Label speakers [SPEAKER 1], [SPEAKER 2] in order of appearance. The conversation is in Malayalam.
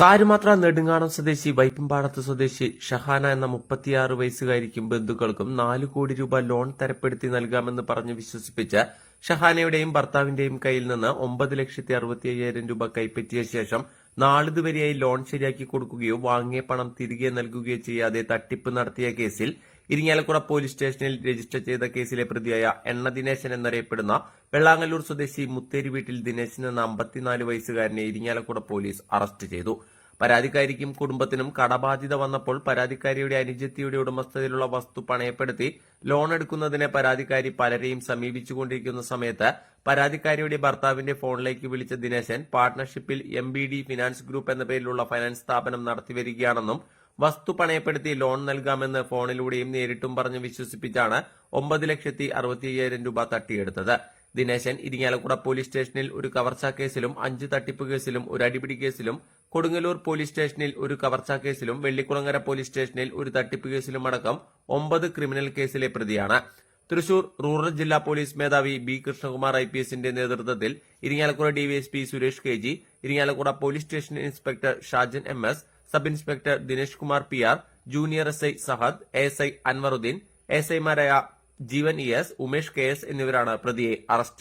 [SPEAKER 1] കാരുമാത്ര നെടുങ്ങാണം സ്വദേശി വൈപ്പിൻപാടത്ത് സ്വദേശി ഷഹാന എന്ന മുപ്പത്തിയാറ് വയസ്സുകാരിക്കും ബന്ധുക്കൾക്കും നാല് കോടി രൂപ ലോൺ തരപ്പെടുത്തി നൽകാമെന്ന് പറഞ്ഞ് വിശ്വസിപ്പിച്ച് ഷഹാനയുടെയും ഭർത്താവിന്റെയും കയ്യിൽ നിന്ന് ഒമ്പത് ലക്ഷത്തി അറുപത്തി അയ്യായിരം രൂപ കൈപ്പറ്റിയ ശേഷം നാളിതുവരെയായി ലോൺ ശരിയാക്കി കൊടുക്കുകയോ വാങ്ങിയ പണം തിരികെ നൽകുകയോ ചെയ്യാതെ തട്ടിപ്പ് നടത്തിയ കേസിൽ ഇരിങ്ങാലക്കുട പോലീസ് സ്റ്റേഷനിൽ രജിസ്റ്റർ ചെയ്ത കേസിലെ പ്രതിയായ എണ്ണ ദിനേശൻ എന്നറിയപ്പെടുന്ന വെള്ളാങ്ങല്ലൂർ സ്വദേശി മുത്തേരി വീട്ടിൽ ദിനേശൻ എന്ന അമ്പത്തിനാല് വയസ്സുകാരനെ ഇരിങ്ങാലക്കുട പോലീസ് അറസ്റ്റ് ചെയ്തു. പരാതിക്കാരിക്കും കുടുംബത്തിനും കടബാധ്യത വന്നപ്പോൾ പരാതിക്കാരിയുടെ അനുജത്തിയുടെ ഉടമസ്ഥതയിലുള്ള വസ്തു പണയപ്പെടുത്തി ലോൺ എടുക്കുന്നതിന് പരാതിക്കാരി പലരെയും സമീപിച്ചുകൊണ്ടിരിക്കുന്ന സമയത്ത് പരാതിക്കാരിയുടെ ഭർത്താവിന്റെ ഫോണിലേക്ക് വിളിച്ച ദിനേശൻ പാർട്ണർഷിപ്പിൽ എം ഫിനാൻസ് ഗ്രൂപ്പ് എന്ന പേരിലുള്ള ഫൈനാൻസ് സ്ഥാപനം നടത്തിവരികയാണെന്നും വസ്തു പണയപ്പെടുത്തി ലോൺ നൽകാമെന്ന് ഫോണിലൂടെയും നേരിട്ടും പറഞ്ഞ് വിശ്വസിപ്പിച്ചാണ് ഒമ്പത് ലക്ഷത്തി അറുപത്തി അയ്യായിരം രൂപ തട്ടിയെടുത്തത്. ദിനേശൻ ഇരിങ്ങാലക്കുട പോലീസ് സ്റ്റേഷനിൽ ഒരു കവർച്ചാ കേസിലും അഞ്ച് തട്ടിപ്പ് കേസിലും ഒരു അടിപിടി കേസിലും കൊടുങ്ങല്ലൂർ പോലീസ് സ്റ്റേഷനിൽ ഒരു കവർച്ചാ കേസിലും വെള്ളിക്കുളങ്ങര പോലീസ് സ്റ്റേഷനിൽ ഒരു തട്ടിപ്പ് കേസിലും അടക്കം ഒമ്പത് ക്രിമിനൽ കേസിലെ പ്രതിയാണ്. തൃശൂർ റൂറൽ ജില്ലാ പോലീസ് മേധാവി ബി കൃഷ്ണകുമാർ ഐ പി എസിന്റെ നേതൃത്വത്തിൽ Irinjalakuda DYSP Suresh K G Irinjalakuda police station inspector Shajan M S sub inspector Dinesh Kumar P R junior S I Sahad S I Anvaruddin S ഐമാരായ Jeevan E S Umesh K S എന്നിവരാണ് പ്രതിയെ അറസ്റ്റ്